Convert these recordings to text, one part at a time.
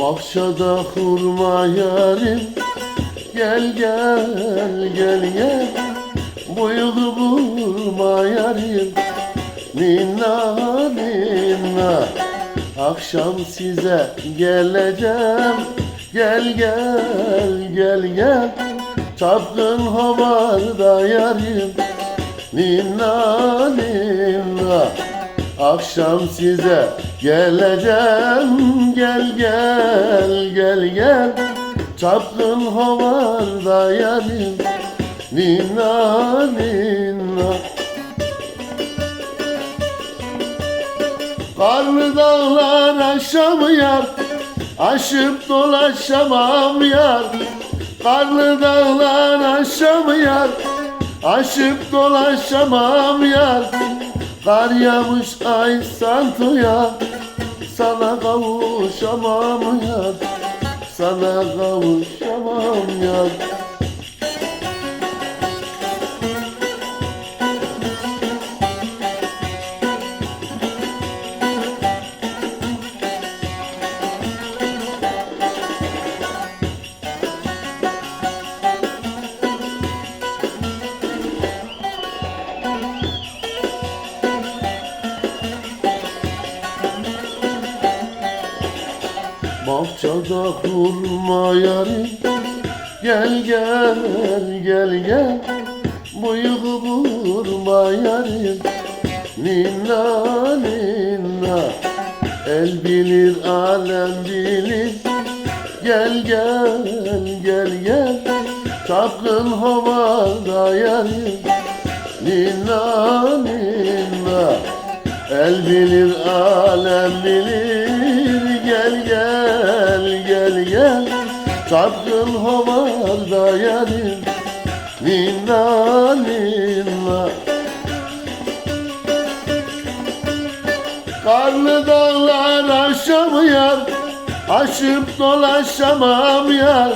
Bahçada hurma yarim Gel gel gel gel. Buyuğu vurma yarim Ninna ninna Akşam size geleceğim. Gel gel gel gel. Çapkın havarda yarim Ninna ninna Akşam size geleceğim. Gel gel gel gel. Çapkın havarda yarim. Ninna ninna Karlı dağlar aşamı yar. Aşıp dolaşamam yar. Karlı dağlar aşamı yar. Aşıp dolaşamam yar Kar yağmış ay santoya Sana kavuşamam yar Sana kavuşamam yar Bahçada hurma yarim Gel gel gel gel. Bıyığı vurma yarim Ninna ninna. El bilir alem bilir. Gel gel gel gel. Çapkın havada yarim Ninna ninna. El bilir alem bilir Çapkın havarda yarim Ninna ninna Karlı dağlar aşamı yar Aşıp dolaşamam yar.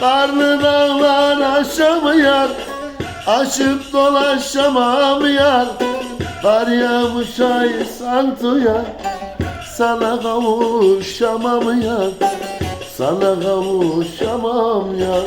Karlı dağlar aşamı yar Aşıp dolaşamam yar. Kar yağmış ay santoya Sana kavuşamam yar Sana kavuşamam yar